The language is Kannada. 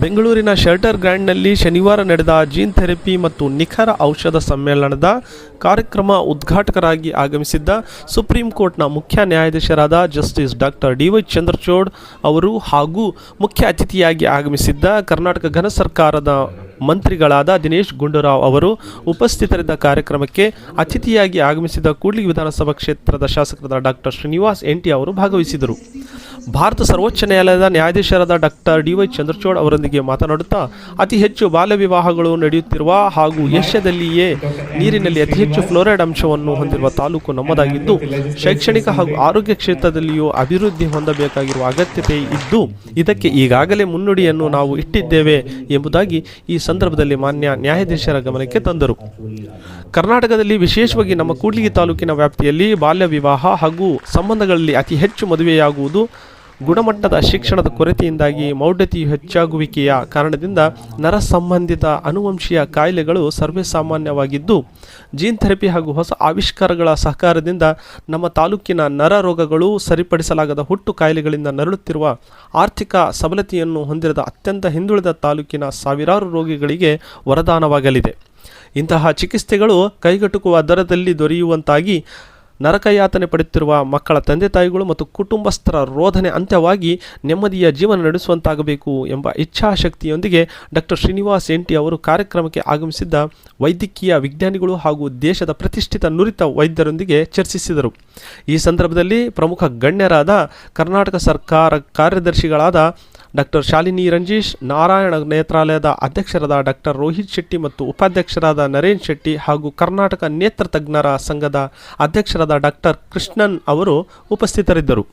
ಬೆಂಗಳೂರಿನ ಶೆಲ್ಟರ್ ಗ್ರ್ಯಾಂಡ್ನಲ್ಲಿ ಶನಿವಾರ ನಡೆದ ಜೀನ್ ಥೆರಪಿ ಮತ್ತು ನಿಖರ ಔಷಧ ಸಮ್ಮೇಳನದ ಕಾರ್ಯಕ್ರಮ ಉದ್ಘಾಟಕರಾಗಿ ಆಗಮಿಸಿದ್ದ ಸುಪ್ರೀಂ ಕೋರ್ಟ್ನ ಮುಖ್ಯ ನ್ಯಾಯಾಧೀಶರಾದ justice doctor D Y Chandrachud ಅವರು ಹಾಗೂ ಮುಖ್ಯ ಅತಿಥಿಯಾಗಿ ಆಗಮಿಸಿದ್ದ ಕರ್ನಾಟಕ ಘನ ಸರ್ಕಾರದ ಮಂತ್ರಿಗಳಾದ ದಿನೇಶ್ ಗುಂಡೂರಾವ್ ಅವರು ಉಪಸ್ಥಿತರಿದ್ದ ಕಾರ್ಯಕ್ರಮಕ್ಕೆ ಅತಿಥಿಯಾಗಿ ಆಗಮಿಸಿದ ಕೂಡ್ಲಿ ವಿಧಾನಸಭಾ ಕ್ಷೇತ್ರದ ಶಾಸಕರಾದ ಡಾಕ್ಟರ್ ಶ್ರೀನಿವಾಸ್ ಎನ್ ಟಿ ಅವರು ಭಾಗವಹಿಸಿದರು. ಭಾರತ ಸರ್ವೋಚ್ಚ ನ್ಯಾಯಾಲಯದ ನ್ಯಾಯಾಧೀಶರಾದ ಡಾಕ್ಟರ್ ಡಿ ವೈ ಚಂದ್ರಚೂಡ್ ಅವರೊಂದಿಗೆ ಮಾತನಾಡುತ್ತಾ, ಅತಿ ಹೆಚ್ಚು ಬಾಲ್ಯ ವಿವಾಹಗಳು ನಡೆಯುತ್ತಿರುವ ಹಾಗೂ ಏಷ್ಯಾದಲ್ಲಿಯೇ ನೀರಿನಲ್ಲಿ ಅತಿ ಹೆಚ್ಚು ಫ್ಲೋರೈಡ್ ಅಂಶವನ್ನು ಹೊಂದಿರುವ ತಾಲೂಕು ನಮ್ಮದಾಗಿದ್ದು, ಶೈಕ್ಷಣಿಕ ಹಾಗೂ ಆರೋಗ್ಯ ಕ್ಷೇತ್ರದಲ್ಲಿಯೂ ಅಭಿವೃದ್ಧಿ ಹೊಂದಬೇಕಾಗಿರುವ ಅಗತ್ಯತೆ ಇದ್ದು, ಇದಕ್ಕೆ ಈಗಾಗಲೇ ಮುನ್ನುಡಿಯನ್ನು ನಾವು ಇಟ್ಟಿದ್ದೇವೆ ಎಂಬುದಾಗಿ ಈ ಸಂದರ್ಭದಲ್ಲಿ ಮಾನ್ಯ ನ್ಯಾಯಾಧೀಶರ ಗಮನಕ್ಕೆ ತಂದರು. ಕರ್ನಾಟಕದಲ್ಲಿ ವಿಶೇಷವಾಗಿ ನಮ್ಮ ಕೂಡ್ಲಿಗಿ ತಾಲೂಕಿನ ವ್ಯಾಪ್ತಿಯಲ್ಲಿ ಬಾಲ್ಯ ವಿವಾಹ ಹಾಗೂ ಸಂಬಂಧಗಳಲ್ಲಿ ಅತಿ ಹೆಚ್ಚು ಮದುವೆಯಾಗುವುದು ಗುಣಮಟ್ಟದ ಶಿಕ್ಷಣದ ಕೊರತೆಯಿಂದಾಗಿ ಮೌಢ್ಯತೆಯು ಹೆಚ್ಚಾಗುವಿಕೆಯ ಕಾರಣದಿಂದ ನರ ಸಂಬಂಧಿತ ಅನುವಂಶೀಯ ಕಾಯಿಲೆಗಳು ಸರ್ವೇಸಾಮಾನ್ಯವಾಗಿದ್ದು ಜೀನ್ ಥೆರಪಿ ಹಾಗೂ ಹೊಸ ಆವಿಷ್ಕಾರಗಳ ಸಹಕಾರದಿಂದ ನಮ್ಮ ತಾಲೂಕಿನ ನರ ರೋಗಗಳು ಸರಿಪಡಿಸಲಾಗದ ಹುಟ್ಟು ಕಾಯಿಲೆಗಳಿಂದ ನರಳುತ್ತಿರುವ ಆರ್ಥಿಕ ಸಬಲತೆಯನ್ನು ಹೊಂದಿರದ ಅತ್ಯಂತ ಹಿಂದುಳಿದ ತಾಲೂಕಿನ ಸಾವಿರಾರು ರೋಗಿಗಳಿಗೆ ವರದಾನವಾಗಲಿದೆ. ಇಂತಹ ಚಿಕಿತ್ಸೆಗಳು ಕೈಗೆಟುಕುವ ದರದಲ್ಲಿ ದೊರೆಯುವಂತಾಗಿ ನರಕಯಾತನೆ ಪಡೆಯುತ್ತಿರುವ ಮಕ್ಕಳ ತಂದೆ ತಾಯಿಗಳು ಮತ್ತು ಕುಟುಂಬಸ್ಥರ ರೋಧನೆ ಅಂತ್ಯವಾಗಿ ನೆಮ್ಮದಿಯ ಜೀವನ ನಡೆಸುವಂತಾಗಬೇಕು ಎಂಬ ಇಚ್ಛಾಶಕ್ತಿಯೊಂದಿಗೆ ಡಾಕ್ಟರ್ ಶ್ರೀನಿವಾಸ್ ಎಂಟಿ ಅವರು ಕಾರ್ಯಕ್ರಮಕ್ಕೆ ಆಗಮಿಸಿದ್ದ ವೈದ್ಯಕೀಯ ವಿಜ್ಞಾನಿಗಳು ಹಾಗೂ ದೇಶದ ಪ್ರತಿಷ್ಠಿತ ನುರಿತ ವೈದ್ಯರೊಂದಿಗೆ ಚರ್ಚಿಸಿದರು. ಈ ಸಂದರ್ಭದಲ್ಲಿ ಪ್ರಮುಖ ಗಣ್ಯರಾದ ಕರ್ನಾಟಕ ಸರ್ಕಾರ ಕಾರ್ಯದರ್ಶಿಗಳಾದ ಡಾಕ್ಟರ್ ಶಾಲಿನಿ ರಂಜೀಶ್, ನಾರಾಯಣ ನೇತ್ರಾಲಯದ ಅಧ್ಯಕ್ಷರಾದ ಡಾಕ್ಟರ್ ರೋಹಿತ್ ಶೆಟ್ಟಿ ಮತ್ತು ಉಪಾಧ್ಯಕ್ಷರಾದ ನರೇನ್ ಶೆಟ್ಟಿ ಹಾಗೂ ಕರ್ನಾಟಕ ನೇತ್ರ ತಜ್ಞರ ಸಂಘದ ಅಧ್ಯಕ್ಷರಾದ ಡಾಕ್ಟರ್ ಕೃಷ್ಣನ್ ಅವರು ಉಪಸ್ಥಿತರಿದ್ದರು.